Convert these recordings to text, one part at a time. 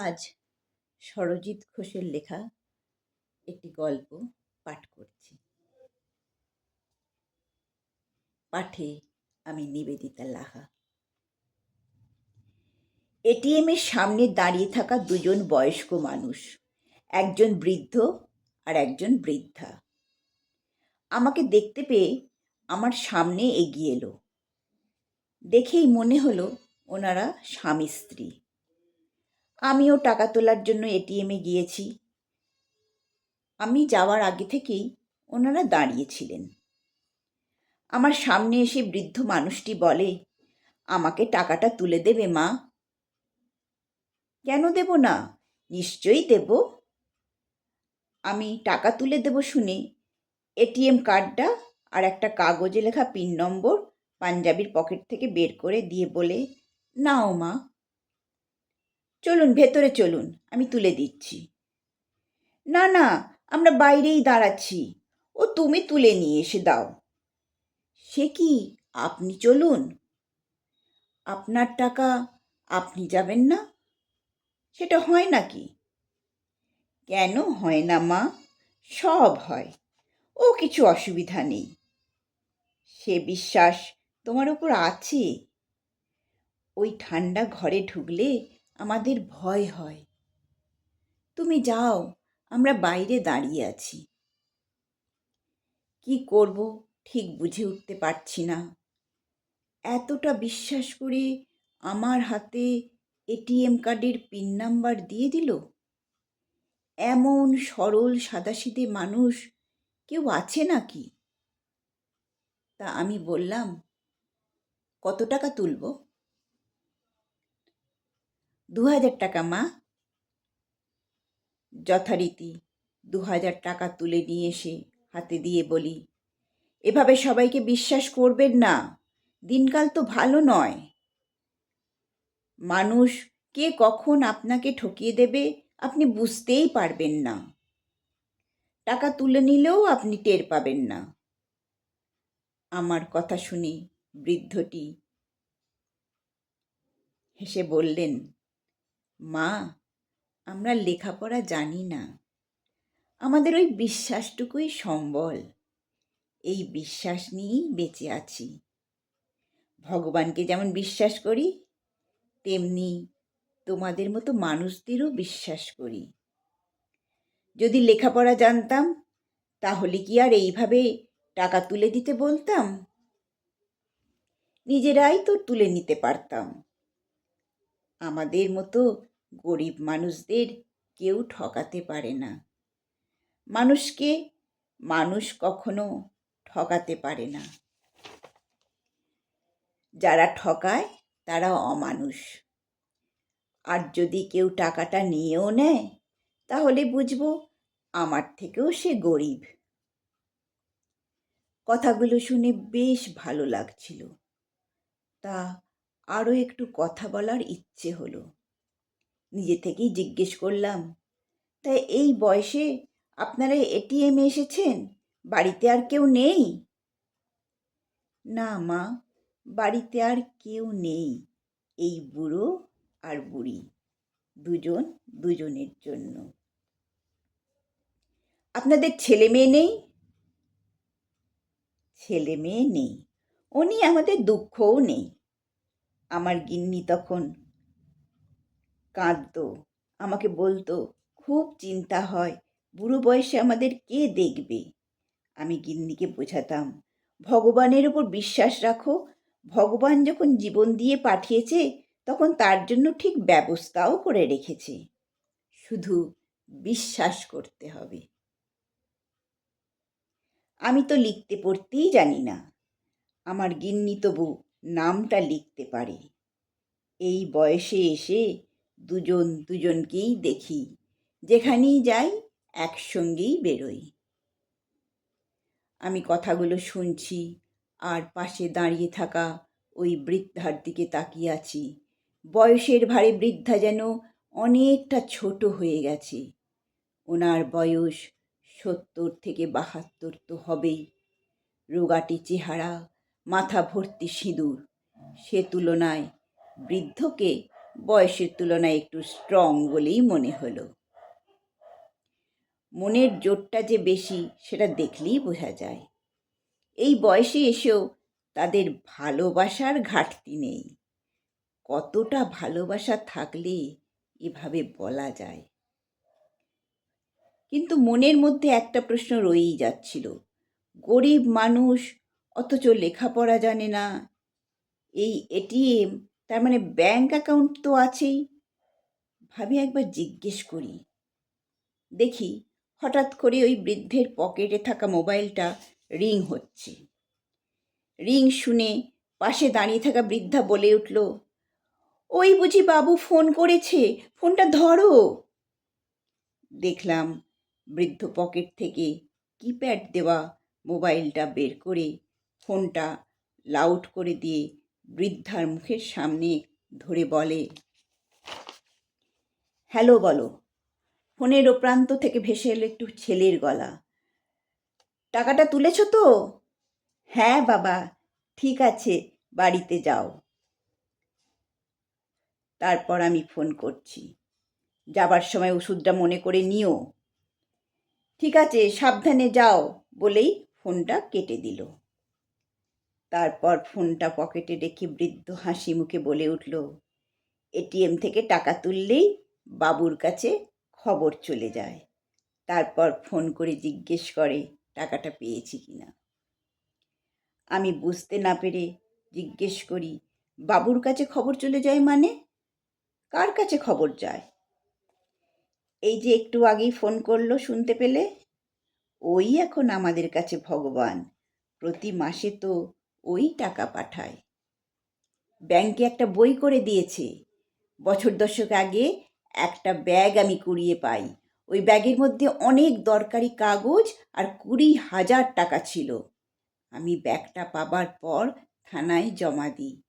আজ সরজিৎ ঘোষের লেখা একটি গল্প পাঠ করছি। পাঠে আমি নিবেদিতা লাহা। এটিএমের সামনে দাঁড়িয়ে থাকা দুজন বয়স্ক মানুষ, একজন বৃদ্ধ আর একজন বৃদ্ধা। আমাকে দেখতে পেয়ে আমার সামনে এগিয়ে এলো। দেখেই মনে হলো ওনারা স্বামী স্ত্রী। আমিও টাকা তোলার জন্য এটিএমে গিয়েছি। আমি যাওয়ার আগে থেকেই ওনারা দাঁড়িয়েছিলেন। আমার সামনে এসে বৃদ্ধ মানুষটি বলে, আমাকে টাকাটা তুলে দেবে, মা। কেন দেব না? নিশ্চয়ই দেব। আমি টাকা তুলে দেব শুনে এটিএম কার্ডটা আর একটা কাগজে লেখা পিন নম্বর পাঞ্জাবির পকেট থেকে বের করে দিয়ে বলে, নাও, মা। চলুন, ভেতরে চলুন, আমি তুলে দিচ্ছি। না না, আমরা বাইরেই দাঁড়াচ্ছি। ও, তুমি তুলে নিয়ে এসে দাও। সে কি? আপনি চলুন। আপনার টাকা আপনি যাবেন না? সেটা হয় নাকি? কেন হয় না, মা? সব হয়। ও, কিছু অসুবিধা নেই। সে বিশ্বাস তোমার উপর আছে। ওই ঠান্ডা ঘরে ঢুকলে আমাদের ভয় হয়। তুমি যাও, আমরা বাইরে দাঁড়িয়ে আছি। কি করব ঠিক বুঝে উঠতে পারছি না। এতটা বিশ্বাস করে আমার হাতে এটিএম কার্ডের পিন নাম্বার দিয়ে দিল? এমন সরল সাদাসিধে মানুষ কেউ আছে নাকি? তা আমি বললাম, কত টাকা তুলব? দু হাজার টাকা, মা। যথারীতি দু হাজার টাকা তুলে নিয়ে এসে হাতে দিয়ে বলি, এভাবে সবাইকে বিশ্বাস করবেন না। দিনকাল তো ভালো নয়। মানুষ কে কখন আপনাকে ঠকিয়ে দেবে আপনি বুঝতেই পারবেন না। টাকা তুলে নিলেও আপনি টের পাবেন না। আমার কথা শুনে বৃদ্ধটি হেসে বললেন মা, আমরা লেখাপড়া জানি না। আমাদের ওই বিশ্বাসটুকুই সম্বল। এই বিশ্বাস নিয়েই বেঁচে আছি। ভগবানকে যেমন বিশ্বাস করি, তেমনি তোমাদের মতো মানুষদেরও বিশ্বাস করি। যদি লেখাপড়া জানতাম, তাহলে কি আর এইভাবে টাকা তুলে দিতে বলতাম? নিজেরাই তো তুলে নিতে পারতাম। আমাদের মতো গরিব মানুষদের কেউ ঠকাতে পারে না। মানুষকে মানুষ কখনো ঠকাতে পারে না। যারা ঠকায়, তারা অমানুষ। আর যদি কেউ টাকাটা নিয়েও নেয়, তাহলে বুঝব আমার থেকেও সে গরিব। কথাগুলো শুনে বেশ ভালো লাগছিল। তা আরও একটু কথা বলার ইচ্ছে হলো। নিজে থেকেই জিজ্ঞেস করলাম তাই এই বয়সে আপনারা এটিএমে এসেছেন? বাড়িতে আর কেউ নেই? না মা, বাড়িতে আর কেউ নেই, এই বুড়ো আর বুড়ি, দুজন দুজনের জন্য। আপনাদের ছেলে মেয়ে নেই? ছেলে মেয়ে নেই, উনি আমাদের দুঃখও নেই। আমার গিন্নি তখন কাঁদতো। আমাকে বলতো, খুব চিন্তা হয়, বুড়ো বয়সে আমাদের কে দেখবে? আমি গিন্নিকে বোঝাতাম, ভগবানের ওপর বিশ্বাস রাখো, ভগবান যখন জীবন দিয়ে পাঠিয়েছে, তখন তার জন্য ঠিক ব্যবস্থাও করে রেখেছে। শুধু বিশ্বাস করতে হবে। আমি তো লিখতে পড়তেই জানি না। আমার গিন্নি তবু নামটা লিখতে পারে। এই বয়সে এসে দুজন দুজনকেই দেখি। যেখানেই যাই একসঙ্গেই বেরোই। আমি কথাগুলো শুনছি, আর পাশে দাঁড়িয়ে থাকা ওই বৃদ্ধার দিকে তাকিয়ে আছি। বয়সের ভারে বৃদ্ধা যেন অনেকটা ছোট হয়ে গেছে। ওনার বয়স সত্তর থেকে বাহাত্তর তো হবেই। রোগাটি চেহারা, মাথা ভর্তি সিঁদুর। সে তুলনায় বৃদ্ধকে বয়সের তুলনায় একটু স্ট্রং বলেই মনে হলো। মনের জোরটা যে বেশি, সেটা দেখলেই বোঝা যায়। এই বয়সে এসেও তাদের ভালোবাসার ঘাটতি নেই। কতটা ভালোবাসা থাকলে এভাবে বলা যায়? কিন্তু মনের মধ্যে একটা প্রশ্ন রয়েই যাচ্ছিল। গরিব মানুষ, অথচ লেখাপড়া জানে না। এই এটিএম তার মানে ব্যাংক অ্যাকাউন্ট তো আছেই। ভাবি একবার জিজ্ঞেস করি। দেখি, হঠাৎ করে ওই বৃদ্ধের পকেটে থাকা মোবাইলটা রিং হচ্ছে। রিং শুনে পাশে দাঁড়িয়ে থাকা বৃদ্ধা বলে উঠল, ওই বুঝি বাবু ফোন করেছে ফোনটা ধরো। দেখলাম বৃদ্ধ পকেট থেকে কিপ্যাড দেওয়া মোবাইলটা বের করে ফোনটা লাউড করে দিয়ে বৃদ্ধার মুখের সামনে ধরে বলে, হ্যালো বলো। ফোনের প্রান্ত থেকে ভেসে এলো একটু ছেলের গলা। টাকাটা তুলেছ তো? হ্যাঁ বাবা, ঠিক আছে, বাড়িতে যাও। তারপর আমি ফোন করছি। যাবার সময় ওষুধটা মনে করে নিও। ঠিক আছে, সাবধানে যাও বলেই ফোনটা কেটে দিল। তারপর ফোনটা পকেটে রেখে বৃদ্ধ হাসি মুখে বলে উঠল এটিএম থেকে টাকা তুললেই বাবুর কাছে খবর চলে যায়। তারপর ফোন করে জিজ্ঞেস করে, টাকাটা পেয়েছি কিনা আমি বুঝতে না পেরে জিজ্ঞেস করি, বাবুর কাছে খবর চলে যায় মানে? কার কাছে খবর যায়? এই যে একটু আগেই ফোন করল শুনতে পেলে? ওই এখন আমাদের কাছে ভগবান। প্রতি মাসে তো ওই টাকা পাঠায়। ব্যাংকে একটা বই করে দিয়েছে। বছর দশক আগে একটা ব্যাগ আমি কুড়িয়ে পাই। ওই ব্যাগের মধ্যে অনেক দরকারি কাগজ আর কুড়ি হাজার টাকা ছিল। আমি ব্যাগটা পাবার পর থানায় জমা দিই।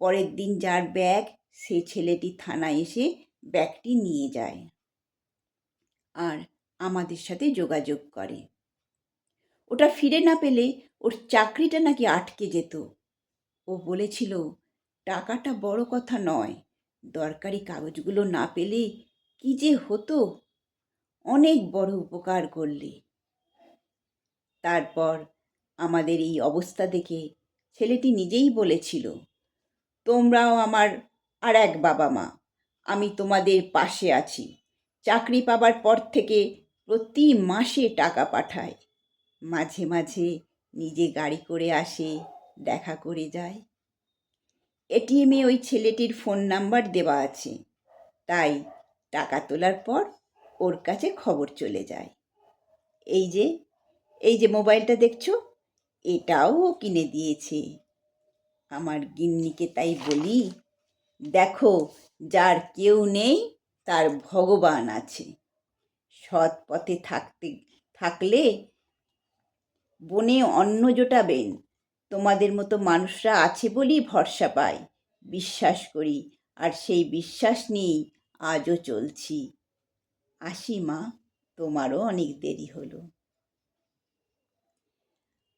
পরের দিন যার ব্যাগ, সে ছেলেটি থানায় এসে ব্যাগটি নিয়ে যায় আর আমাদের সাথে যোগাযোগ করে। ওটা ফিরে না পেলে ওর চাকরিটা নাকি আটকে যেত। ও বলেছিল, টাকাটা বড় কথা নয়, দরকারি কাগজগুলো না পেলে কি যে হতো। অনেক বড় উপকার করলে। তারপর আমাদের এই অবস্থা দেখে ছেলেটি নিজেই বলেছিল, তোমরাও আমার আর এক বাবা মা, আমি তোমাদের পাশে আছি। চাকরি পাবার পর থেকে প্রতি মাসে টাকা পাঠায় মাঝে মাঝে নিজে গাড়ি করে আসে, দেখা করে যায়। এটিএমে ওই ছেলেটির ফোন নাম্বার দেওয়া আছে। তাই টাকা তোলার পর ওর কাছে খবর চলে যায়। এই যে এই যে মোবাইলটা দেখছ, এটাও ও কিনে দিয়েছে। আমার গিন্নিকে তাই বলি, দেখো, যার কেউ নেই, তার ভগবান আছে। সৎ পথে থাকতে, থাকলে বনে অন্ন জোটাবেন। তোমাদের মতো মানুষরা আছে বলেই ভরসা পাই। বিশ্বাস করি, আর সেই বিশ্বাস নিয়েই আজও চলছি। আসি মা, তোমারও অনেক দেরি হলো।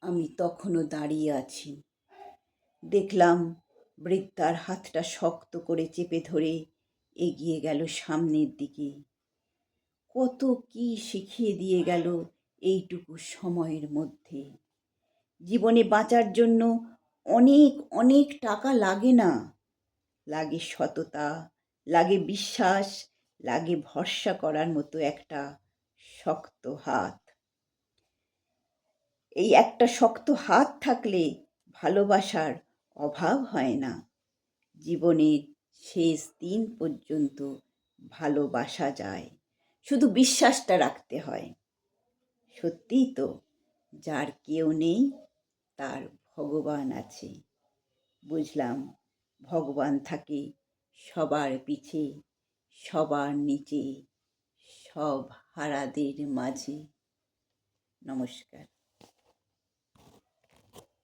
আমি তখনও দাঁড়িয়ে আছি। দেখলাম বৃদ্ধার হাতটা শক্ত করে চেপে ধরে এগিয়ে গেল সামনের দিকে। কত কি শিখিয়ে দিয়ে গেল এইটুকু সময়ের মধ্যে। জীবনে বাঁচার জন্য অনেক অনেক টাকা লাগে না। লাগে সততা, লাগে বিশ্বাস, লাগে ভরসা করার মতো একটা শক্ত হাত। এই একটা শক্ত হাত থাকলে ভালোবাসার অভাব হয় না। জীবনের শেষ দিন পর্যন্ত ভালোবাসা যায়। শুধু বিশ্বাসটা রাখতে হয়। সত্যিই তো, যার কেউ নেই, তার ভগবান আছে। বুঝলাম, ভগবান থাকে সবার পিছে, সবার নিচে, সব হারাদের মাঝে। নমস্কার।